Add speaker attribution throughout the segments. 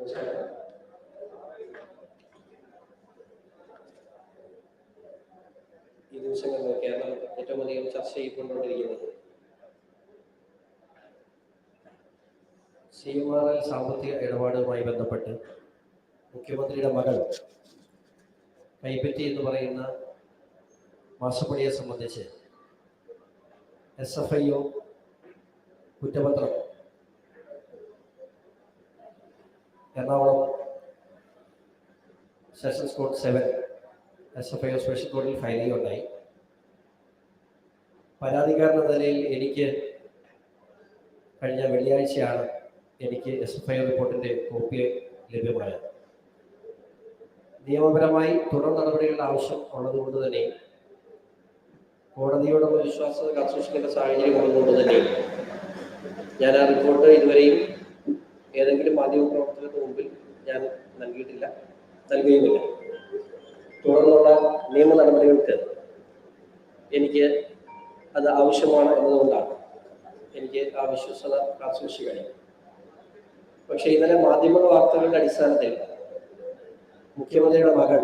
Speaker 1: ഈ ദിവസങ്ങളിൽ കേരളം ഏറ്റവും അധികം ചർച്ച ചെയ്യപ്പെട്ടുകൊണ്ടിരിക്കുന്നത് സി എം ആർ എൽ സാമ്പത്തിക ഇടപാടുമായി ബന്ധപ്പെട്ട് മുഖ്യമന്ത്രിയുടെ മകൾ കൈപ്പറ്റി എന്ന് പറയുന്ന മാസപ്പടിയെ സംബന്ധിച്ച് എസ് എഫ് ഐ ഒ കുറ്റപത്രം Ernakulam sessions court seven S F I O special കോർട്ടിൽ ഫയൽ ചെയ്യുകയുണ്ടായി പരാതിക്കാരൻ നിലയിൽ എനിക്ക് കഴിഞ്ഞ വെള്ളിയാഴ്ചയാണ് എനിക്ക് എസ് എഫ് ഐ ഒ റിപ്പോർട്ടിന്റെ കോപ്പി ലഭ്യമായത്. നിയമപരമായി തുടർ നടപടികളുടെ ആവശ്യം ഉള്ളതുകൊണ്ട് തന്നെ കോടതിയോട് വിശ്വാസത കാത്തുസൂക്ഷിക്കേണ്ട സാഹചര്യം ഉള്ളതുകൊണ്ട് തന്നെ ഞാൻ ആ റിപ്പോർട്ട് ഇതുവരെയും ഏതെങ്കിലും മാധ്യമ മാധ്യമപ്രവർത്തകർക്ക് മുമ്പിൽ ഞാൻ നൽകിയിട്ടില്ല നൽകുകയുമില്ല. തുടർന്നുള്ള നിയമ നടപടികൾക്ക് എനിക്ക് അത് ആവശ്യമാണ് എന്നതുകൊണ്ടാണ് എനിക്ക് ആ വിശ്വസത കാത്തുസൂക്ഷിക്കാൻ പക്ഷേ ഇന്നലെ മാധ്യമ വാർത്തകളുടെ അടിസ്ഥാനത്തിൽ മുഖ്യമന്ത്രിയുടെ മകൾ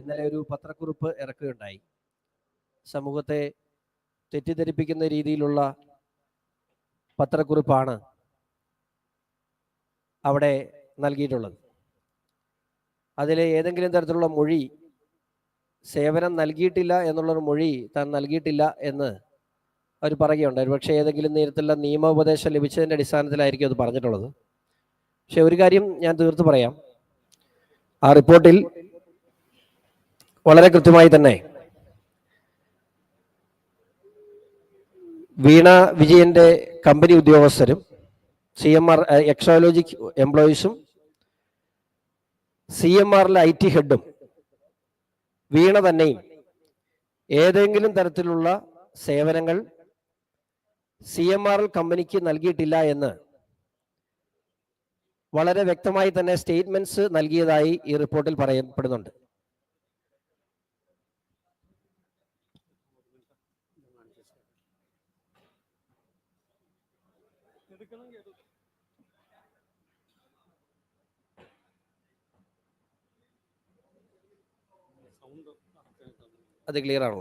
Speaker 1: ഇന്നലെ ഒരു പത്രക്കുറിപ്പ് ഇറക്കുകയുണ്ടായി. സമൂഹത്തെ തെറ്റിദ്ധരിപ്പിക്കുന്ന രീതിയിലുള്ള പത്രക്കുറിപ്പാണ് അവിടെ നൽകിയിട്ടുള്ളത്. അതിൽ ഏതെങ്കിലും തരത്തിലുള്ള മൊഴി സേവനം നൽകിയിട്ടില്ല എന്നുള്ളൊരു മൊഴി താൻ നൽകിയിട്ടില്ല എന്ന് അവർ പറയുകയുണ്ടായി. പക്ഷേ ഏതെങ്കിലും നേരത്തിലുള്ള നിയമ ഉപദേശം ലഭിച്ചതിന്റെ അടിസ്ഥാനത്തിലായിരിക്കും അത് പറഞ്ഞിട്ടുള്ളത്. പക്ഷെ ഒരു കാര്യം ഞാൻ തീർത്ത് പറയാം. ആ റിപ്പോർട്ടിൽ വളരെ കൃത്യമായി തന്നെ വീണ വിജയന്റെ കമ്പനി ഉദ്യോഗസ്ഥരും സി എം ആർ എക്സോളജിക് എംപ്ലോയീസും സി എം ആറിലെ ഐ ടി ഹെഡും വീണ തന്നെയും ഏതെങ്കിലും തരത്തിലുള്ള സേവനങ്ങൾ സി എം ആർ കമ്പനിക്ക് നൽകിയിട്ടില്ല എന്ന് വളരെ വ്യക്തമായി തന്നെ സ്റ്റേറ്റ്മെന്റ്സ് നൽകിയതായി ഈ റിപ്പോർട്ടിൽ പറയപ്പെടുന്നുണ്ട്. അത് ക്ലിയർ ആണോ?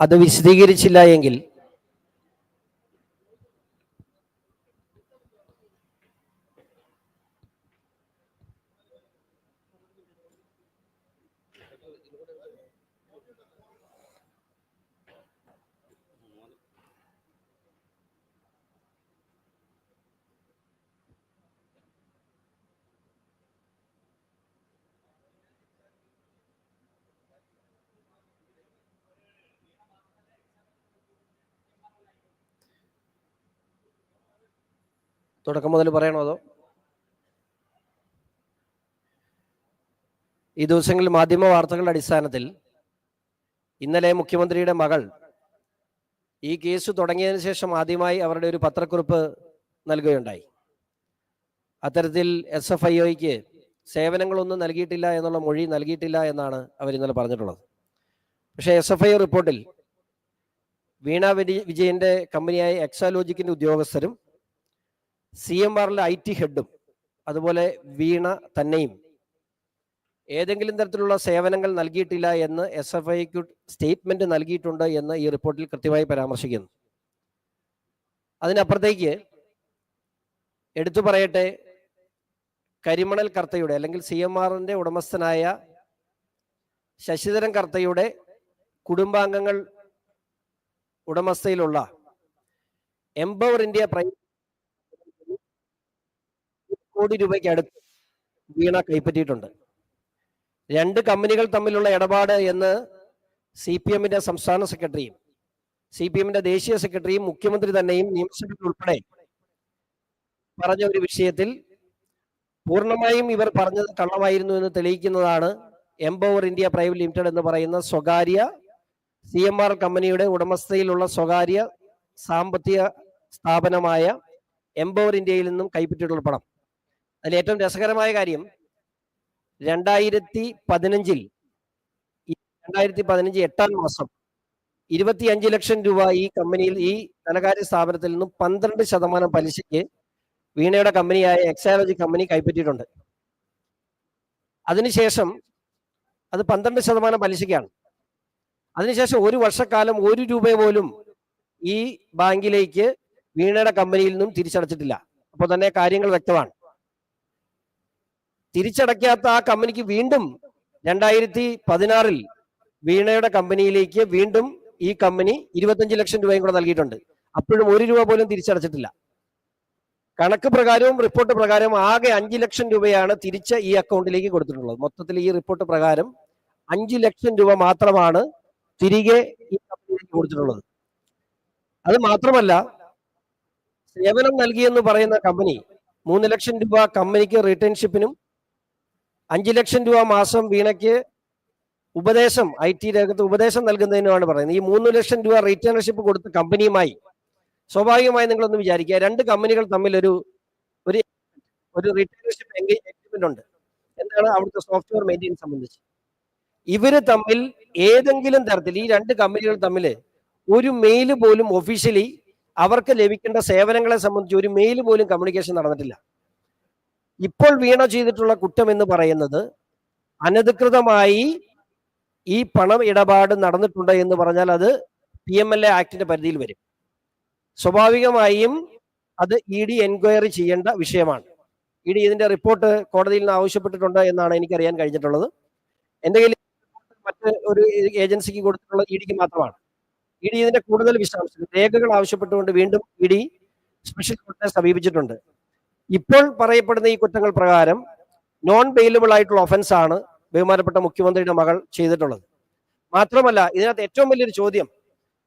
Speaker 1: അത് വിശദീകരിച്ചില്ല എങ്കിൽ തുടക്കം മുതൽ പറയണോ അതോ? ഈ ദിവസങ്ങളിൽ മാധ്യമ വാർത്തകളുടെ അടിസ്ഥാനത്തിൽ ഇന്നലെ മുഖ്യമന്ത്രിയുടെ മകൾ ഈ കേസ് തുടങ്ങിയതിന് ശേഷം ആദ്യമായി അവരുടെ ഒരു പത്രക്കുറിപ്പ് നൽകുകയുണ്ടായി. അത്തരത്തിൽ എസ് എഫ് ഐ ഒയ്ക്ക് സേവനങ്ങളൊന്നും നൽകിയിട്ടില്ല എന്നുള്ള മൊഴി നൽകിയിട്ടില്ല എന്നാണ് അവർ ഇന്നലെ പറഞ്ഞിട്ടുള്ളത്. പക്ഷേ എസ് എഫ് ഐ റിപ്പോർട്ടിൽ വീണ വിജയ വിജയന്റെ കമ്പനിയായ എക്സാലോജിക്കിന്റെ ഉദ്യോഗസ്ഥരും സി എം ആറിലെ ഐ ടി ഹെഡും അതുപോലെ വീണ തന്നെയും ഏതെങ്കിലും തരത്തിലുള്ള സേവനങ്ങൾ നൽകിയിട്ടില്ല എന്ന് എസ് എഫ് ഐക്ക് സ്റ്റേറ്റ്മെന്റ് നൽകിയിട്ടുണ്ട് എന്ന് ഈ റിപ്പോർട്ടിൽ കൃത്യമായി പരാമർശിക്കുന്നു. അതിനപ്പുറത്തേക്ക് എടുത്തു പറയട്ടെ കരിമണൽ കർത്തയുടെ അല്ലെങ്കിൽ സി എം ആറിന്റെ ഉടമസ്ഥനായ ശശിധരൻ കർത്തയുടെ കുടുംബാംഗങ്ങൾ ഉടമസ്ഥയിലുള്ള എംപവർ ഇന്ത്യ പ്രൈവറ്റ് കോടി രൂപയ്ക്ക് അടുത്ത് വീണ കൈപ്പറ്റിയിട്ടുണ്ട്. രണ്ട് കമ്പനികൾ തമ്മിലുള്ള ഇടപാട് എന്ന് സി പി എമ്മിന്റെ സംസ്ഥാന സെക്രട്ടറിയും സി പി എമ്മിന്റെ ദേശീയ സെക്രട്ടറിയും മുഖ്യമന്ത്രി തന്നെയും നിയമസഭയിൽ ഉൾപ്പെടെ പറഞ്ഞ ഒരു വിഷയത്തിൽ പൂർണമായും ഇവർ പറഞ്ഞത് കള്ളമായിരുന്നു എന്ന് തെളിയിക്കുന്നതാണ് എംപവർ ഇന്ത്യ പ്രൈവറ്റ് ലിമിറ്റഡ് എന്ന് പറയുന്ന സ്വകാര്യ സി എം ആർ കമ്പനിയുടെ ഉടമസ്ഥയിലുള്ള സ്വകാര്യ സാമ്പത്തിക സ്ഥാപനമായ എംപവർ ഇന്ത്യയിൽ നിന്നും കൈപ്പറ്റിയിട്ടുള്ള പണം. അതിൽ ഏറ്റവും രസകരമായ കാര്യം രണ്ടായിരത്തി പതിനഞ്ചിൽ രണ്ടായിരത്തി പതിനഞ്ച് എട്ടാം മാസം ഇരുപത്തിയഞ്ച് ലക്ഷം രൂപ ഈ കമ്പനിയിൽ ഈ ധനകാര്യ സ്ഥാപനത്തിൽ നിന്നും പന്ത്രണ്ട് ശതമാനം പലിശയ്ക്ക് വീണയുടെ കമ്പനിയായ എക്സാലോജി കമ്പനി കൈപ്പറ്റിയിട്ടുണ്ട്. അതിനുശേഷം അത് പന്ത്രണ്ട് ശതമാനം പലിശയ്ക്കാണ്. അതിനുശേഷം ഒരു വർഷക്കാലം ഒരു രൂപ പോലും ഈ ബാങ്കിലേക്ക് വീണയുടെ കമ്പനിയിൽ നിന്നും തിരിച്ചടച്ചിട്ടില്ല. അപ്പോൾ തന്നെ കാര്യങ്ങൾ വ്യക്തമാണ്. തിരിച്ചടയ്ക്കാത്ത ആ കമ്പനിക്ക് വീണ്ടും രണ്ടായിരത്തി പതിനാറിൽ വീണയുടെ കമ്പനിയിലേക്ക് വീണ്ടും ഈ കമ്പനി ഇരുപത്തഞ്ച് ലക്ഷം രൂപയും കൂടെ നൽകിയിട്ടുണ്ട്. അപ്പോഴും ഒരു രൂപ പോലും തിരിച്ചടച്ചിട്ടില്ല. കണക്ക് പ്രകാരവും റിപ്പോർട്ട് പ്രകാരവും ആകെ അഞ്ചു ലക്ഷം രൂപയാണ് തിരിച്ച് ഈ അക്കൗണ്ടിലേക്ക് കൊടുത്തിട്ടുള്ളത്. മൊത്തത്തിൽ ഈ റിപ്പോർട്ട് പ്രകാരം അഞ്ചു ലക്ഷം രൂപ മാത്രമാണ് തിരികെ ഈ കമ്പനിയിലേക്ക് കൊടുത്തിട്ടുള്ളത്. അത് മാത്രമല്ല സേവനം നൽകിയെന്ന് പറയുന്ന കമ്പനി മൂന്ന് ലക്ഷം രൂപ കമ്പനിക്ക് റിട്ടേൺഷിപ്പിനും അഞ്ചു ലക്ഷം രൂപ മാസം വീണയ്ക്ക് ഉപദേശം ഐ ടി രംഗത്ത് ഉപദേശം നൽകുന്നതിനുമാണ് പറയുന്നത്. ഈ മൂന്ന് ലക്ഷം രൂപ റീറ്റേണർഷിപ്പ് കൊടുത്ത കമ്പനിയുമായി സ്വാഭാവികമായി നിങ്ങളൊന്ന് വിചാരിക്കുക. രണ്ട് കമ്പനികൾ തമ്മിൽ ഒരു ഒരു ഒരു റിട്ടേണർഷിപ്പ് എഗ്രിമെന്റ് ഉണ്ട്. എന്താണ് അവിടുത്തെ സോഫ്റ്റ്വെയർ മെയിന്റെയിൻ സംബന്ധിച്ച്? ഇവർ തമ്മിൽ ഏതെങ്കിലും തരത്തിൽ ഈ രണ്ട് കമ്പനികൾ തമ്മിൽ ഒരു മെയിൽ പോലും ഒഫീഷ്യലി അവർക്ക് ലഭിക്കേണ്ട സേവനങ്ങളെ സംബന്ധിച്ച് ഒരു മെയിൽ പോലും കമ്മ്യൂണിക്കേഷൻ നടന്നിട്ടില്ല. ഇപ്പോൾ വീണ ചെയ്തിട്ടുള്ള കുറ്റം എന്ന് പറയുന്നത് അനധികൃതമായി ഈ പണം ഇടപാട് നടന്നിട്ടുണ്ട് എന്ന് പറഞ്ഞാൽ അത് പി എം എൽ എ ആക്ടിന്റെ പരിധിയിൽ വരും. സ്വാഭാവികമായും അത് ഇ ഡി എൻക്വയറി ചെയ്യേണ്ട വിഷയമാണ്. ഇ ഡി ഇതിന്റെ റിപ്പോർട്ട് കോടതിയിൽ നിന്ന് ആവശ്യപ്പെട്ടിട്ടുണ്ട് എന്നാണ് എനിക്ക് അറിയാൻ കഴിഞ്ഞിട്ടുള്ളത്. എന്റെ കയ്യിൽ മറ്റ് ഒരു ഏജൻസിക്ക് കൊടുത്തിട്ടുള്ള ഇ ഡിക്ക് മാത്രമാണ്. ഇ ഡി ഇതിന്റെ കൂടുതൽ വിശദാംശങ്ങൾ രേഖകൾ ആവശ്യപ്പെട്ടുകൊണ്ട് വീണ്ടും ഇ ഡി സ്പെഷ്യൽ കോടതിയെ സമീപിച്ചിട്ടുണ്ട്. ഇപ്പോൾ പറയപ്പെടുന്ന ഈ കുറ്റങ്ങൾ പ്രകാരം നോൺ ബെയിലബിൾ ആയിട്ടുള്ള ഒഫൻസ് ആണ് ബഹുമാനപ്പെട്ട മുഖ്യമന്ത്രിയുടെ മകൾ ചെയ്തിട്ടുള്ളത്. മാത്രമല്ല ഇതിനകത്ത് ഏറ്റവും വലിയൊരു ചോദ്യം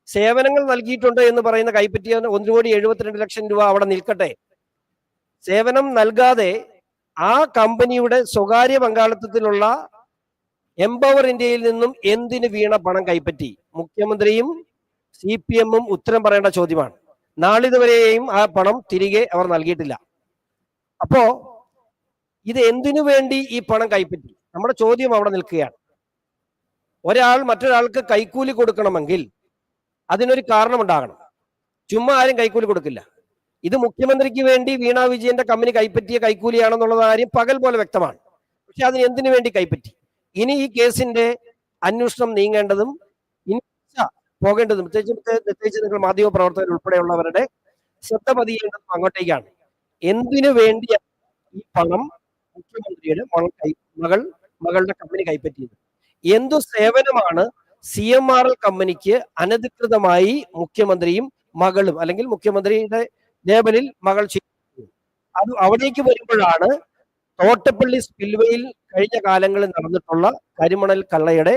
Speaker 1: സേവനങ്ങൾ നൽകിയിട്ടുണ്ട് എന്ന് പറയുന്ന കൈപ്പറ്റിയ ഒന്ന് കോടി എഴുപത്തിരണ്ട് ലക്ഷം രൂപ അവിടെ നിൽക്കട്ടെ. സേവനം നൽകാതെ ആ കമ്പനിയുടെ സ്വകാര്യ പങ്കാളിത്തത്തിലുള്ള എംപവർ ഇന്ത്യയിൽ നിന്നും എന്തിന് വീണ പണം കൈപ്പറ്റി? മുഖ്യമന്ത്രിയും സി പി എമ്മും ഉത്തരം പറയേണ്ട ചോദ്യമാണ്. നാളിതുവരെയും ആ പണം തിരികെ അവർ നൽകിയിട്ടില്ല. അപ്പോ ഇത് എന്തിനു വേണ്ടി ഈ പണം കൈപ്പറ്റി? നമ്മുടെ ചോദ്യം അവിടെ നിൽക്കുകയാണ്. ഒരാൾ മറ്റൊരാൾക്ക് കൈക്കൂലി കൊടുക്കണമെങ്കിൽ അതിനൊരു കാരണമുണ്ടാകണം. ചുമ്മാ ആരും കൈക്കൂലി കൊടുക്കില്ല. ഇത് മുഖ്യമന്ത്രിക്ക് വേണ്ടി വീണ വിജയന്റെ കമ്പനി കൈപ്പറ്റിയ കൈക്കൂലിയാണെന്നുള്ള കാര്യം പകൽ പോലെ വ്യക്തമാണ്. പക്ഷെ അതിന് എന്തിനു വേണ്ടി കൈപ്പറ്റി? ഇനി ഈ കേസിന്റെ അന്വേഷണം നീങ്ങേണ്ടതും ഇനി പോകേണ്ടതും പ്രത്യേകിച്ച് പ്രത്യേകിച്ച് നിങ്ങൾ മാധ്യമ പ്രവർത്തകർ ഉൾപ്പെടെയുള്ളവരുടെ ശ്രദ്ധ പതിയേണ്ടതും അങ്ങോട്ടേക്കാണ്. എന്തിനു വേണ്ടി ഈ പണം മുഖ്യമന്ത്രിയുടെ മകൾ മകൾ മകളുടെ കമ്പനി കൈപ്പറ്റിയത്? എന്തു സേവനമാണ് സി എം ആർ എൽ കമ്പനിക്ക് അനധികൃതമായി മുഖ്യമന്ത്രിയും മകളും അല്ലെങ്കിൽ മുഖ്യമന്ത്രിയുടെ ലേബലിൽ മകൾ ചെയ്യുന്നത് അത് അവിടേക്ക് വരുമ്പോഴാണ് തോട്ടപ്പള്ളി സ്പിൽവേയിൽ കഴിഞ്ഞ കാലങ്ങളിൽ നടന്നിട്ടുള്ള കരിമണൽ കള്ളയുടെ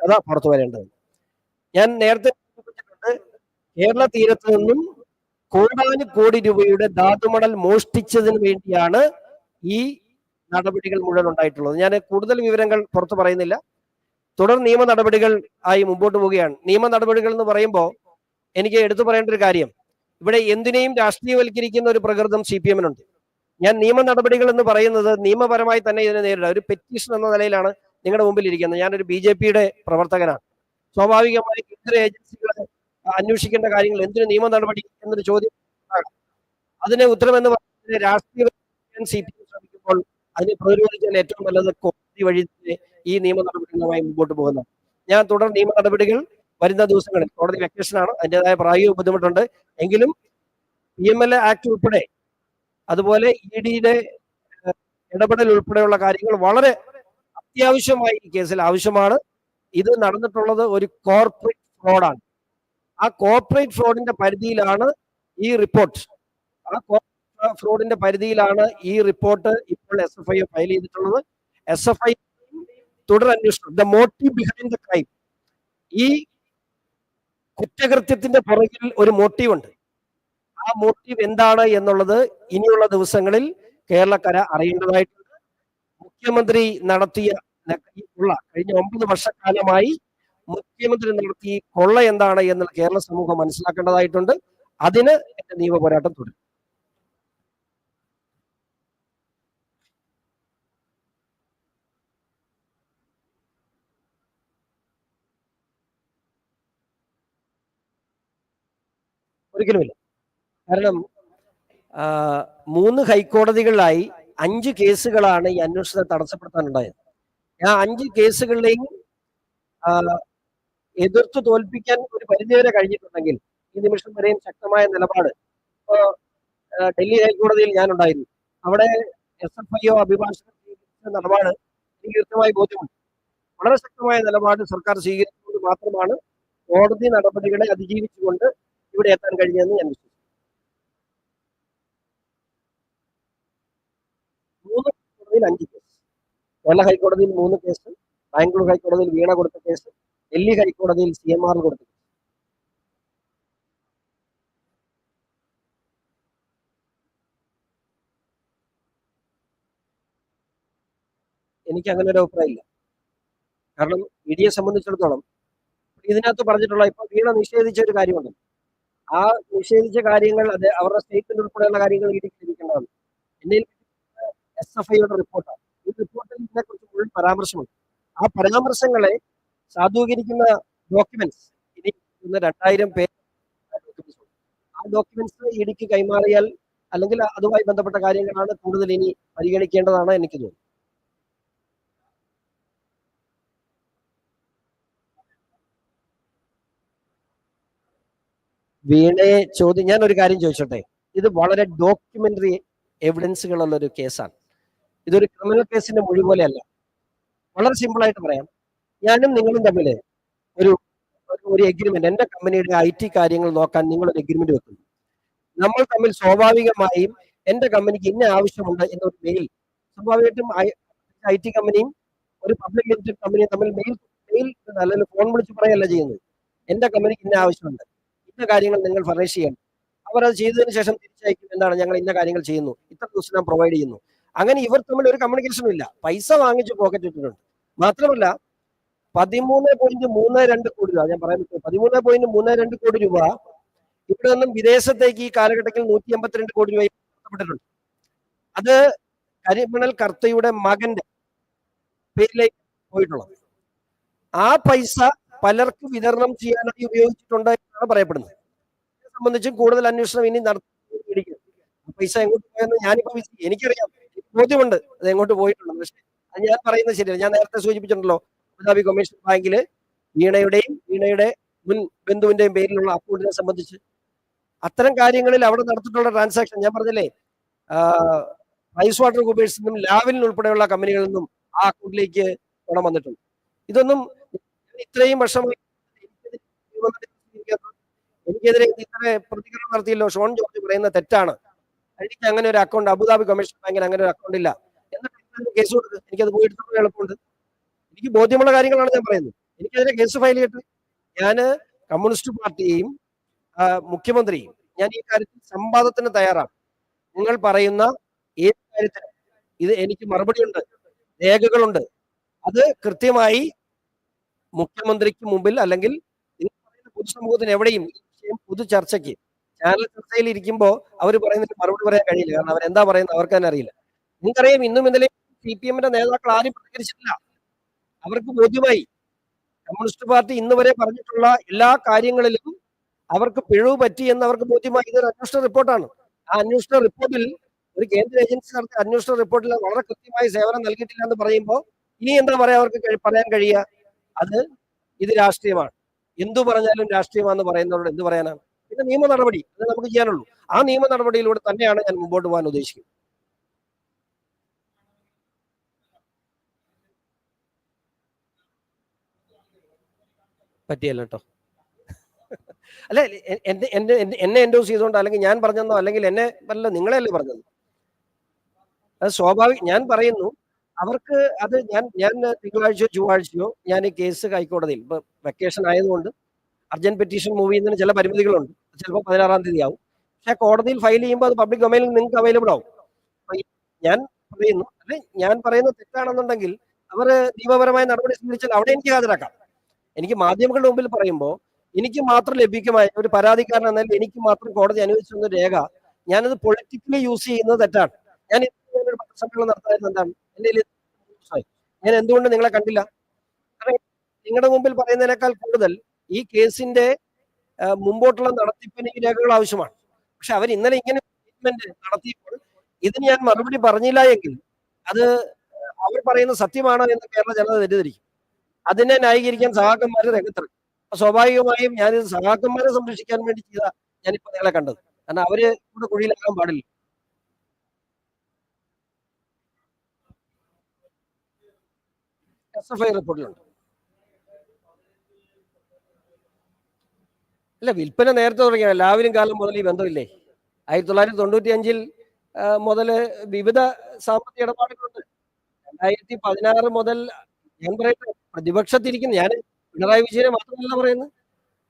Speaker 1: കഥ പുറത്തു വരേണ്ടത്. ഞാൻ നേരത്തെ കേരള തീരത്ത് നിന്നും കോടാനു കോടി രൂപയുടെ ധാതുമണൽ മോഷ്ടിച്ചതിന് വേണ്ടിയാണ് ഈ നടപടികൾ മുഴുവൻ ഉണ്ടായിട്ടുള്ളത്. ഞാൻ കൂടുതൽ വിവരങ്ങൾ പുറത്തു പറയുന്നില്ല. തുടർ നിയമ നടപടികൾ ആയി മുമ്പോട്ട് പോവുകയാണ്. നിയമ നടപടികൾ എന്ന് പറയുമ്പോൾ എനിക്ക് എടുത്തു പറയേണ്ട ഒരു കാര്യം. ഇവിടെ എന്തിനേയും രാഷ്ട്രീയവൽക്കരിക്കുന്ന ഒരു പ്രകൃതം സി പി എമ്മിനുണ്ട്. ഞാൻ നിയമ നടപടികൾ എന്ന് പറയുന്നത് നിയമപരമായി തന്നെ ഇതിനെ നേരിടുക ഒരു പെറ്റീഷൻ എന്ന നിലയിലാണ് നിങ്ങളുടെ മുമ്പിൽ ഇരിക്കുന്നത്. ഞാനൊരു ബി ജെ പിയുടെ പ്രവർത്തകനാണ്. സ്വാഭാവികമായി കേന്ദ്ര ഏജൻസികളെ അന്വേഷിക്കേണ്ട കാര്യങ്ങൾ എന്തിനു നിയമ നടപടി എന്നൊരു ചോദ്യം അതിനെ അതിന് ഉത്തരം എന്ന് പറയുന്നത് രാഷ്ട്രീയ സി പി എം ശ്രമിക്കുമ്പോൾ അതിനെ പ്രതിരോധിക്കാൻ ഏറ്റവും നല്ലത് കോടതി വഴി തന്നെ ഈ നിയമ നടപടികളുമായി മുമ്പോട്ട് പോകുന്നത് ഞാൻ തുടർ നിയമ നടപടികൾ വരുന്ന ദിവസങ്ങളിൽ കോടതി വെക്കേഷനാണ് അതിന്റെതായ പ്രായോഗിക ബുദ്ധിമുട്ടുണ്ട്. എങ്കിലും P M L A act ഉൾപ്പെടെ അതുപോലെ ഇ ഡിയുടെ ഇടപെടൽ ഉൾപ്പെടെയുള്ള കാര്യങ്ങൾ വളരെ അത്യാവശ്യമായി ഈ കേസിൽ ആവശ്യമാണ്. ഇത് നടന്നിട്ടുള്ളത് ഒരു കോർപ്പറേറ്റ് ഫ്രോഡാണ്. ആ കോർപ്പറേറ്റ് ഫ്രോഡിന്റെ പരിധിയിലാണ് ഈ റിപ്പോർട്ട് ആ കോർപ്പറേറ്റ് ഫ്രോഡിന്റെ പരിധിയിലാണ് ഈ റിപ്പോർട്ട് ഇപ്പോൾ എസ് എഫ് ഐ ഫയൽ ചെയ്തിട്ടുള്ളത്. എസ് എഫ് ഐ തുടർ അന്വേഷണം the motive behind the crime ഈ കുറ്റകൃത്യത്തിന്റെ പുറകിൽ ഒരു മോട്ടീവ് ഉണ്ട്. ആ മോട്ടീവ് എന്താണ് എന്നുള്ളത് ഇനിയുള്ള ദിവസങ്ങളിൽ കേരളക്കര അറിയേണ്ടതായിട്ടുണ്ട്. മുഖ്യമന്ത്രി നടത്തിയ ഉള്ള കഴിഞ്ഞ ഒമ്പത് വർഷക്കാലമായി മുഖ്യമന്ത്രി നടത്തി കൊള്ള എന്താണ് എന്ന് കേരള സമൂഹം മനസ്സിലാക്കേണ്ടതായിട്ടുണ്ട്. അതിന് എന്റെ നിയമ പോരാട്ടം തുടരും. ഒരിക്കലുമില്ല. കാരണം മൂന്ന് ഹൈക്കോടതികളിലായി അഞ്ച് കേസുകളാണ് ഈ അന്വേഷണത്തെ തടസ്സപ്പെടുത്താനുണ്ടായത്. ആ അഞ്ച് കേസുകളിലെയും എതിർത്ത് തോൽപ്പിക്കാൻ ഒരു പരിധിവരെ കഴിഞ്ഞിട്ടുണ്ടെങ്കിൽ ഈ നിമിഷം വരെയും ശക്തമായ നിലപാട്. ഇപ്പോ ഡൽഹി ഹൈക്കോടതിയിൽ ഞാൻ ഉണ്ടായിരുന്നു അവിടെ എസ് എഫ് ഐ ഒ അഭിഭാഷകർ സ്വീകരിച്ച നിലപാട് എനിക്ക് കൃത്യമായി ബോധ്യമുണ്ട്. വളരെ ശക്തമായ നിലപാട് സർക്കാർ സ്വീകരിച്ചുകൊണ്ട് മാത്രമാണ് കോടതി നടപടികളെ അതിജീവിച്ചുകൊണ്ട് ഇവിടെ എത്താൻ കഴിഞ്ഞതെന്ന് ഞാൻ വിശ്വസിക്കുന്നു. മൂന്ന് ഹൈക്കോടതിയിൽ അഞ്ച് കേസ്. കേരള ഹൈക്കോടതിയിൽ മൂന്ന് കേസ് ബാംഗ്ലൂർ ഹൈക്കോടതിയിൽ വീണ കൊടുത്ത കേസ് ഡൽഹി ഹൈക്കോടതിയിൽ സി എം ആർ കൊടുത്തു. എനിക്ക് അങ്ങനെ ഒരു അഭിപ്രായമില്ല കാരണം ഇ സംബന്ധിച്ചിടത്തോളം ഇതിനകത്ത് പറഞ്ഞിട്ടുള്ള ഇപ്പൊ വീണ നിഷേധിച്ച ഒരു കാര്യമുണ്ട്. ആ നിഷേധിച്ച കാര്യങ്ങൾ അത് അവരുടെ സ്റ്റേറ്റ്മെന്റ് ഉൾപ്പെടെയുള്ള കാര്യങ്ങൾ ഇടിക്ക് ലഭിക്കേണ്ടതാണ്. എന്റെ എസ് എഫ് ഐയുടെ റിപ്പോർട്ടാണ്. ഈ റിപ്പോർട്ടിൽ ഇതിനെക്കുറിച്ച് മുഴുവൻ പരാമർശമുണ്ട്. ആ പരാമർശങ്ങളെ സാധൂകരിക്കുന്ന ഡോക്യുമെന്റ്സ് ഇനി രണ്ടായിരം പേര് ആ ഡോക്യുമെന്റ്സ് ഇടിക്ക് കൈമാറിയാൽ അല്ലെങ്കിൽ അതുമായി ബന്ധപ്പെട്ട കാര്യങ്ങളാണ് കൂടുതൽ ഇനി പരിഗണിക്കേണ്ടതാണ് എനിക്ക് തോന്നുന്നത്. വീണയെ ചോദ്യം ഞാൻ ഒരു കാര്യം ചോദിച്ചോട്ടെ. ഇത് വളരെ ഡോക്യുമെന്ററി എവിഡൻസുകളുള്ള ഒരു കേസാണ് ഇതൊരു ക്രിമിനൽ കേസിന്റെ മൊഴി പോലെയല്ല വളരെ സിമ്പിളായിട്ട് പറയാം. ഞാനും നിങ്ങളും തമ്മിൽ ഒരു ഒരു- എഗ്രിമെന്റ് എന്റെ കമ്പനിയുടെ ഐ ടി കാര്യങ്ങൾ നോക്കാൻ നിങ്ങൾ ഒരു എഗ്രിമെന്റ് വെക്കുന്നു. നമ്മൾ തമ്മിൽ സ്വാഭാവികമായും എന്റെ കമ്പനിക്ക് ഇന്ന ആവശ്യമുണ്ട് എന്നൊരു മെയിൽ സ്വാഭാവികമായിട്ടും ഐ ടി കമ്പനിയും ഒരു പബ്ലിക് ലിമിറ്റഡ് കമ്പനിയും തമ്മിൽ മെയിൽ മെയിൽ അല്ലെങ്കിൽ ഫോൺ വിളിച്ച് പറയല്ല ചെയ്യുന്നത്. എന്റെ കമ്പനിക്ക് ഇന്ന ആവശ്യമുണ്ട്. ഇന്ന കാര്യങ്ങൾ നിങ്ങൾ ഫർണിഷ് ചെയ്യണം. അവർ അത് ചെയ്തതിന് ശേഷം തിരിച്ചയക്കും എന്താണ് ഞങ്ങൾ ഇന്ന കാര്യങ്ങൾ ചെയ്യുന്നു. ഇത്ര ദിവസം ഞാൻ പ്രൊവൈഡ് ചെയ്യുന്നു. അങ്ങനെ ഇവർ തമ്മിൽ ഒരു കമ്മ്യൂണിക്കേഷനും ഇല്ല. പൈസ വാങ്ങിച്ച് പോക്കറ്റ് ഇട്ടിട്ടുണ്ട്. മാത്രമല്ല പതിമൂന്ന് പോയിന്റ് മൂന്ന് രണ്ട് കോടി രൂപ. ഞാൻ പറയാൻ പതിമൂന്ന് പോയിന്റ് മൂന്ന് രണ്ട് കോടി രൂപ ഇവിടെ നിന്നും വിദേശത്തേക്ക് ഈ കാലഘട്ടത്തിൽ നൂറ്റി എൺപത്തിരണ്ട് കോടി രൂപ അത് കരിമണൽ കർത്തയുടെ മകന്റെ പേരിലേക്ക് പോയിട്ടുള്ളത്. ആ പൈസ പലർക്കും വിതരണം ചെയ്യാനായി ഉപയോഗിച്ചിട്ടുണ്ട് എന്നാണ് പറയപ്പെടുന്നത്. ഇതിനെ സംബന്ധിച്ചും കൂടുതൽ അന്വേഷണം ഇനി നടത്തി പൈസ എങ്ങോട്ട് പോയെന്ന് ഞാനിപ്പോ എനിക്കറിയാം. എനിക്ക് ബോധ്യമുണ്ട് അത് എങ്ങോട്ട് പോയിട്ടുണ്ട് പക്ഷെ ഞാൻ പറയുന്നത് ശരിയാണ് ഞാൻ നേരത്തെ സൂചിപ്പിച്ചിട്ടുണ്ടല്ലോ അബുദാബി കൊമേഴ്ഷ്യൽ ബാങ്കിൽ വീണയുടെയും വീണയുടെ മുൻ ബന്ധുവിന്റെയും പേരിലുള്ള അക്കൗണ്ടിനെ സംബന്ധിച്ച് അത്തരം കാര്യങ്ങളിൽ അവിടെ നടത്തിയിട്ടുള്ള ട്രാൻസാക്ഷൻ ഞാൻ പറഞ്ഞില്ലേ റൈസ് വാട്ടർ കൂപ്പേഴ്സിൽ നിന്നും ലാവിൽ ഉൾപ്പെടെയുള്ള കമ്പനികളിൽ നിന്നും ആ അക്കൗണ്ടിലേക്ക് പണം വന്നിട്ടുണ്ട്. ഇതൊന്നും ഇത്രയും വർഷമായി എനിക്കെതിരെ ഇത്ര പ്രതികരണം നടത്തിയല്ലോ. ഷോൺ ജോർജ് പറയുന്ന തെറ്റാണ്. എനിക്ക് അങ്ങനെ ഒരു അക്കൗണ്ട് അബുദാബി കൊമേഴ്ഷ്യൽ ബാങ്കിൽ അങ്ങനെ ഒരു അക്കൗണ്ട് ഇല്ല. എന്നിട്ട് കേസ് കൊടുക്കുക എനിക്കത് പോയിട്ട് എളുപ്പമുണ്ട്. എനിക്ക് ബോധ്യമുള്ള കാര്യങ്ങളാണ് ഞാൻ പറയുന്നത്. എനിക്കെതിരെ കേസ് ഫയൽ ചെയ്തിട്ട് ഞാൻ കമ്മ്യൂണിസ്റ്റ് പാർട്ടിയെയും മുഖ്യമന്ത്രിയും ഞാൻ ഈ കാര്യത്തിൽ സംവാദത്തിന് തയ്യാറാണ്. നിങ്ങൾ പറയുന്ന ഏത് കാര്യത്തിനും ഇത് എനിക്ക് മറുപടിയുണ്ട്. രേഖകളുണ്ട്. അത് കൃത്യമായി മുഖ്യമന്ത്രിക്ക് മുമ്പിൽ അല്ലെങ്കിൽ പറയുന്ന പൊതുസമൂഹത്തിന് എവിടെയും ഈ വിഷയം പൊതു ചർച്ചയ്ക്ക് ചാനൽ ചർച്ചയിൽ ഇരിക്കുമ്പോൾ അവർ പറയുന്നതിന് മറുപടി പറയാൻ കഴിയില്ല. കാരണം അവർ എന്താ പറയുന്നത് അവർക്ക് തന്നെ അറിയില്ല. നിങ്ങൾക്കറിയാം ഇന്നും ഇന്നലെ സി പി എമ്മിന്റെ നേതാക്കൾ ആരും പ്രതികരിച്ചിട്ടില്ല. അവർക്ക് ബോധ്യമായി. കമ്മ്യൂണിസ്റ്റ് പാർട്ടി ഇന്ന് വരെ പറഞ്ഞിട്ടുള്ള എല്ലാ കാര്യങ്ങളിലും അവർക്ക് പിഴവ് പറ്റി എന്ന് അവർക്ക് ബോധ്യമായി. ഇതൊരു അന്വേഷണ റിപ്പോർട്ടാണ്. ആ അന്വേഷണ റിപ്പോർട്ടിൽ ഒരു കേന്ദ്ര ഏജൻസി നടത്തിയ അന്വേഷണ റിപ്പോർട്ടിൽ വളരെ കൃത്യമായി സേവനം നൽകിയിട്ടില്ല എന്ന് പറയുമ്പോൾ ഇനി എന്താ പറയാ അവർക്ക് പറയാൻ കഴിയുക? അത് ഇത് രാഷ്ട്രീയമാണ്. എന്തു പറഞ്ഞാലും രാഷ്ട്രീയമാണെന്ന് പറയുന്നവരോട് എന്ത് പറയാനാണ്? പിന്നെ നിയമ നടപടി. അത് നമുക്ക് ചെയ്യാനുള്ളൂ. ആ നിയമ നടപടിയിലൂടെ തന്നെയാണ് ഞാൻ മുമ്പോട്ട് പോകാൻ ഉദ്ദേശിക്കുന്നത്. പറ്റിയല്ല കേട്ടോ അല്ല എന്നെ എന്നെ എൻഡോസ് ചെയ്തോണ്ട് അല്ലെങ്കിൽ ഞാൻ പറഞ്ഞെന്നോ അല്ലെങ്കിൽ എന്നെ അല്ല നിങ്ങളെയല്ലേ പറഞ്ഞത്? അത് സ്വാഭാവിക ഞാൻ പറയുന്നു അവർക്ക് അത് ഞാൻ ഞാൻ തിങ്കളാഴ്ചയോ ചൊവ്വാഴ്ചയോ ഞാൻ കേസ് ഹൈക്കോടതിയിൽ ഇപ്പൊ വെക്കേഷൻ ആയതുകൊണ്ട് അർജന്റ് പെറ്റീഷൻ മൂവ് ചെയ്യുന്നതിന് ചില പരിമിതികളുണ്ട്. ചിലപ്പോൾ പതിനാറാം തീയതി ആവും പക്ഷെ കോടതിയിൽ ഫയൽ ചെയ്യുമ്പോൾ അത് പബ്ലിക് ഡൊമൈനിൽ നിങ്ങൾക്ക് അവൈലബിൾ ആവും. ഞാൻ പറയുന്നു അല്ലെ ഞാൻ പറയുന്നത് തെറ്റാണെന്നുണ്ടെങ്കിൽ അവർ നിയമപരമായ നടപടി സ്വീകരിച്ചാൽ അവിടെ എനിക്ക് ഹാജരാക്കാം. എനിക്ക് മാധ്യമങ്ങളുടെ മുമ്പിൽ പറയുമ്പോൾ എനിക്ക് മാത്രം ലഭിക്കുമായ ഒരു പരാതിക്കാരൻ എന്നാൽ എനിക്ക് മാത്രം കോടതി അനുവദിച്ചിരുന്ന രേഖ. ഞാനത് പൊളിറ്റിക്കലി യൂസ് ചെയ്യുന്നത് തെറ്റാണ്. ഞാൻ ഒരു പത്രസമ്മേളനം നടത്തായിരുന്നു. എന്താണ്? എന്റെ ഞാൻ എന്തുകൊണ്ട് നിങ്ങളെ കണ്ടില്ല. നിങ്ങളുടെ മുമ്പിൽ പറയുന്നതിനേക്കാൾ കൂടുതൽ ഈ കേസിന്റെ മുമ്പോട്ടുള്ള നടത്തിപ്പിന് ഈ രേഖകൾ ആവശ്യമാണ്. പക്ഷെ അവർ ഇന്നലെ ഇങ്ങനെ സ്റ്റേറ്റ്മെന്റ് നടത്തിയപ്പോൾ ഇതിന് ഞാൻ മറുപടി പറഞ്ഞില്ല എങ്കിൽ അത് അവർ പറയുന്ന സത്യമാണോ എന്ന് കേരള ജനത തെറ്റിദ്ധരിക്കും. അതിനെ ന്യായീകരിക്കാൻ സഹാക്കന്മാർ രംഗത്തിറങ്ങി. അപ്പൊ സ്വാഭാവികമായും ഞാനിത് സഹാക്കന്മാരെ സംരക്ഷിക്കാൻ വേണ്ടി ചെയ്ത ഞാനിപ്പോ നിങ്ങളെ കണ്ടത്. കാരണം അവർ കൂടെ കുഴിയിലാക്കാൻ പാടില്ല. റിപ്പോർട്ടിലുണ്ട്. ഇല്ല വിൽപ്പന നേരത്തെ തുടങ്ങിയ ലാവിലും കാലം മുതൽ ഈ ബന്ധമില്ലേ? ആയിരത്തി തൊള്ളായിരത്തി തൊണ്ണൂറ്റി അഞ്ചിൽ മുതൽ വിവിധ സാമ്പത്തിക ഇടപാടുകളുണ്ട്. രണ്ടായിരത്തി പതിനാറ് മുതൽ ഞാൻ പറയട്ടെ പ്രതിപക്ഷത്തിരിക്കുന്ന ഞാൻ പിണറായി വിജയനെ മാത്രമല്ല പറയുന്നത്.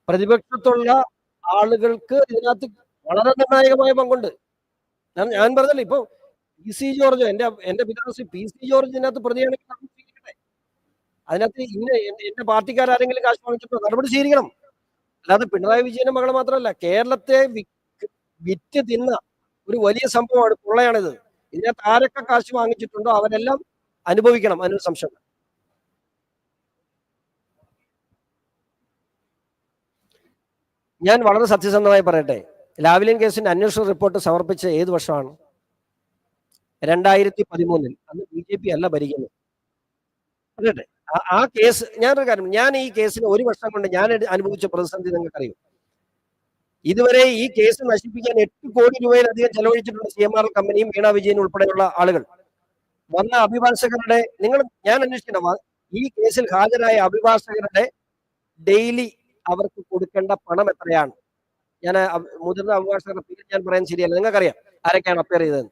Speaker 1: പ്രതിപക്ഷത്തുള്ള ആളുകൾക്ക് ഇതിനകത്ത് വളരെ നിർണായകമായ പങ്കുണ്ട്. ഞാൻ ഞാൻ പറഞ്ഞല്ലോ ഇപ്പൊ പി സി ജോർജ് എന്റെ എന്റെ പിതാവ് ശ്രീ പി സി ജോർജ് ഇതിനകത്ത് പ്രതിയാണെങ്കിൽ നടപടി സ്വീകരിക്കട്ടെ. അതിനകത്ത് ഇന്ന എന്റെ- എന്റെ പാർട്ടിക്കാരെങ്കിലും കാശ് വാങ്ങിച്ചിട്ടോ നടപടി സ്വീകരിക്കണം. അല്ലാതെ പിണറായി വിജയന്റെ മകളെ മാത്രമല്ല കേരളത്തെ വിറ്റ് തിന്ന ഒരു വലിയ സംഭവമാണ് പൊള്ളയാണിത്. ഇതിനകത്ത് ആരൊക്കെ കാശ് വാങ്ങിച്ചിട്ടുണ്ടോ അവരെല്ലാം അനുഭവിക്കണം അതിനൊരു സംശയം ഞാൻ വളരെ സത്യസന്ധമായി പറയട്ടെ. ലാവ്ലിൻ കേസിന്റെ അന്വേഷണ റിപ്പോർട്ട് സമർപ്പിച്ച ഏത് വർഷമാണ്? രണ്ടായിരത്തി പതിമൂന്നിൽ അന്ന് ബി ജെ പി അല്ല? ഭരിക്കുന്നത് ആ- കേസ് ഞാനൊരു കാര്യം ഞാൻ ഈ കേസിന് ഒരു വർഷം കൊണ്ട് ഞാൻ അനുഭവിച്ച പ്രതിസന്ധി നിങ്ങൾക്കറിയും? ഇതുവരെ ഈ കേസ് നശിപ്പിക്കാൻ എട്ട് കോടി രൂപയിലധികം ചെലവഴിച്ചിട്ടുണ്ട് സി എം ആർ കമ്പനിയും വീണ വിജയൻ ഉൾപ്പെടെയുള്ള ആളുകൾ. വന്ന അഭിഭാഷകരുടെ നിങ്ങൾ ഞാൻ അന്വേഷിക്കണം? ഈ കേസിൽ ഹാജരായ അഭിഭാഷകരുടെ ഡെയിലി അവർക്ക് കൊടുക്കേണ്ട പണം എത്രയാണ്? ഞാൻ മുതിർന്ന അഭിഭാഷകരുടെ പേര് ഞാൻ പറയാൻ ശരിയല്ല. നിങ്ങൾക്കറിയാം ആരൊക്കെയാണ് അപ്പയർ ചെയ്തതെന്ന്.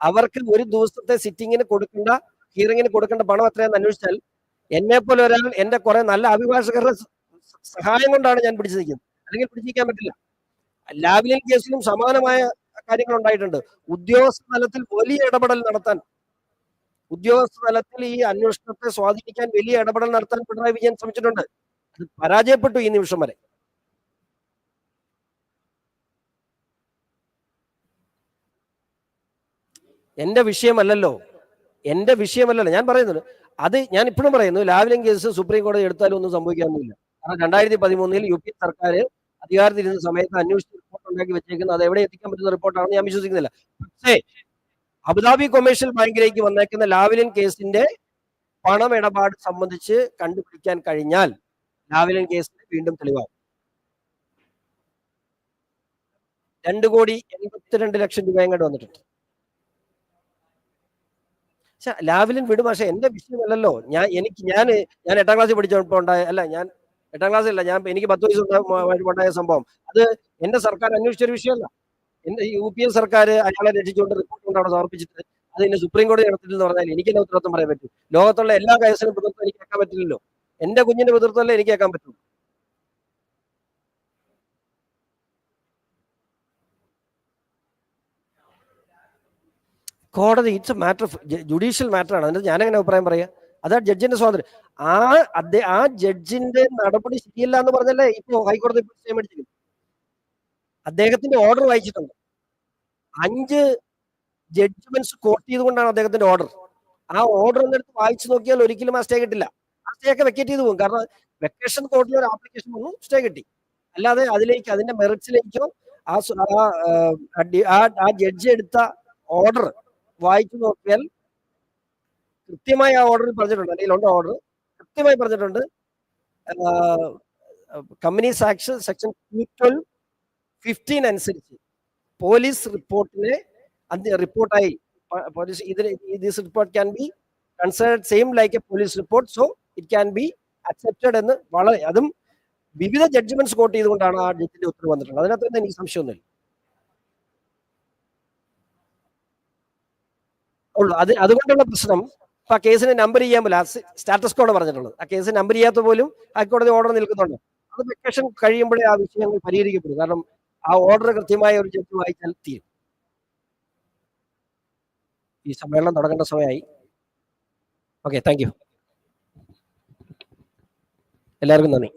Speaker 1: അവർക്ക് ഒരു ദിവസത്തെ സിറ്റിങ്ങിന് കൊടുക്കേണ്ട ഹിയറിങ്ങിന് കൊടുക്കേണ്ട പണം എത്രയാണെന്ന് അന്വേഷിച്ചാൽ എന്നെ പോലെ ഒരാൾ എന്റെ കുറെ നല്ല അഭിഭാഷകരുടെ സഹായം കൊണ്ടാണ് ഞാൻ പിടിച്ചു നിൽക്കുന്നത് അല്ലെങ്കിൽ പിടിച്ചിരിക്കാൻ പറ്റില്ല. ലാവ്ലിൻ കേസിലും സമാനമായ കാര്യങ്ങൾ ഉണ്ടായിട്ടുണ്ട്. ഉദ്യോഗസ്ഥ തലത്തിൽ വലിയ ഇടപെടൽ നടത്താൻ ഉദ്യോഗസ്ഥ തലത്തിൽ ഈ അന്വേഷണത്തെ സ്വാധീനിക്കാൻ വലിയ ഇടപെടൽ നടത്താൻ പിണറായി വിജയൻ ശ്രമിച്ചിട്ടുണ്ട്. പരാജയപ്പെട്ടു ഈ നിമിഷം വരെ. എന്റെ വിഷയമല്ലല്ലോ. എന്റെ വിഷയമല്ലല്ലോ. ഞാൻ പറയുന്നത് അത് ഞാൻ ഇപ്പോഴും പറയുന്നു. ലാവ്ലിംഗ് കേസ് സുപ്രീം കോടതി എടുത്താലും ഒന്നും സംഭവിക്കാനൊന്നുമില്ല കാരണം രണ്ടായിരത്തി പതിമൂന്നിൽ യു പി സർക്കാർ അധികാരത്തിലിരുന്ന സമയത്ത് അന്വേഷിച്ച് റിപ്പോർട്ട് ഉണ്ടാക്കി വെച്ചേക്കുന്നത് അത് എവിടെ എത്തിക്കാൻ പറ്റുന്ന റിപ്പോർട്ടാണെന്ന് ഞാൻ വിശ്വസിക്കുന്നില്ല. പക്ഷേ അബുദാബി കൊമേഴ്ഷ്യൽ ബാങ്കിലേക്ക് വന്നേക്കുന്ന ലാവ്ലിൻ കേസിന്റെ പണമിടപാട് സംബന്ധിച്ച് കണ്ടുപിടിക്കാൻ കഴിഞ്ഞാൽ ലാവ്ലിൻ കേസിൽ വീണ്ടും തെളിവാകും. രണ്ട് കോടി എൺപത്തിരണ്ട് ലക്ഷം രൂപ എങ്ങോട്ട് വന്നിട്ടുണ്ട്. ലാവിലിൻ വിടും. പക്ഷെ എന്റെ വിഷയമല്ലല്ലോ. ഞാൻ എനിക്ക് ഞാൻ ഞാൻ എട്ടാം ക്ലാസ്സിൽ പഠിച്ചപ്പോൾ ഉണ്ടായ അല്ല ഞാൻ എട്ടാം ക്ലാസ് അല്ല ഞാൻ എനിക്ക് പത്ത് വയസ്സ് ഉണ്ടാ- ഉണ്ടായ സംഭവം. അത് എന്റെ സർക്കാർ അന്വേഷിച്ചൊരു വിഷയമല്ല. എന്റെ യു പി എ സർക്കാർ അയാളെ രക്ഷിച്ചുകൊണ്ട് റിപ്പോർട്ട് കൊണ്ട് അവിടെ സമർപ്പിച്ചിട്ട് അത് ഇനി സുപ്രീം കോടതി നടത്തില്ലെന്ന് പറഞ്ഞാൽ എനിക്ക് എന്നെ ഉത്തരവാദിത്വം പറയാൻ പറ്റും? ലോകത്തുള്ള എല്ലാ കേസിനും എനിക്ക് കേൾക്കാൻ പറ്റില്ലല്ലോ. എന്റെ കുഞ്ഞിന്റെ പിതൃത്വമല്ലേ എനിക്ക് കേൾക്കാൻ പറ്റൂ? കോടതി it's a matter judicial matter ആണ്. അതിന് ഞാനെങ്ങനെ അഭിപ്രായം പറയാ? അതാ ജഡ്ജിന്റെ സ്വാതന്ത്ര്യം ആ അദ്ദേഹം ആ ജഡ്ജിന്റെ നടപടി ശരിയല്ല എന്ന് പറഞ്ഞല്ലേ ഇപ്പൊ ഹൈക്കോടതി മേടിച്ചിരിക്കും അദ്ദേഹത്തിന്റെ ഓർഡർ വായിച്ചിട്ടുണ്ട്. അഞ്ച് ജഡ്ജ്മെന്റ്സ് കോട്ട് ചെയ്തുകൊണ്ടാണ് അദ്ദേഹത്തിന്റെ ഓർഡർ ആ ഓർഡർ ഒന്നെടുത്ത് വായിച്ചു നോക്കിയാൽ ഒരിക്കലും ആ സ്റ്റേ കിട്ടില്ല. ആ സ്റ്റേ ഒക്കെ വെക്കേറ്റ് ചെയ്ത് പോകും. കാരണം വെക്കേഷൻ കോർട്ടിൽ ഒരു ആപ്ലിക്കേഷൻ വന്നു സ്റ്റേ കിട്ടി. അല്ലാതെ അതിലേക്ക് അതിന്റെ മെറിറ്റ്സിലേക്കോ ആ ആ ജഡ്ജി എടുത്ത ഓർഡർ വായിച്ചു നോക്കിയാൽ കൃത്യമായി ആ ഓർഡറിൽ പറഞ്ഞിട്ടുണ്ട്. അല്ലെങ്കിൽ ഉണ്ട് ഓർഡർ കൃത്യമായി പറഞ്ഞിട്ടുണ്ട്. Companies action section two twelve fifteen അനുസരിച്ച് പോലീസ് റിപ്പോർട്ടിനെ റിപ്പോർട്ടായി പോലീസ് ഇതിന് this report can be considered same like a police report so it can be accepted എന്ന് വളരെ അതും വിവിധ ജഡ്ജ്മെന്റ്സ് കോട്ട് ചെയ്തുകൊണ്ടാണ് ആ ജഡ്ജിന്റെ ഉത്തരവ് വന്നിട്ടുള്ളത്. അതിനകത്ത് തന്നെ എനിക്ക് സംശയമൊന്നുമില്ല ഉള്ളൂ. അത് അതുകൊണ്ടുള്ള പ്രശ്നം ഇപ്പൊ ആ കേസിനെ നമ്പർ ചെയ്യാൻ പോലും സ്റ്റാറ്റസ് കോഡ് പറഞ്ഞിട്ടുള്ളത്. ആ കേസ് നമ്പർ ചെയ്യാത്ത പോലും ഹൈക്കോടതി ഓർഡർ നിൽക്കുന്നുണ്ട്. അത് വെക്കേഷൻ കഴിയുമ്പോഴേ ആ വിഷയങ്ങൾ പരിഹരിക്കപ്പെടും. കാരണം ആ ഓർഡർ കൃത്യമായ ഒരു ജഡ്ജ് വായിച്ചാൽ തീരും. ഈ സമ്മേളനം തുടങ്ങേണ്ട സമയമായി. ഓക്കെ താങ്ക് എല്ലാവർക്കും നന്ദി.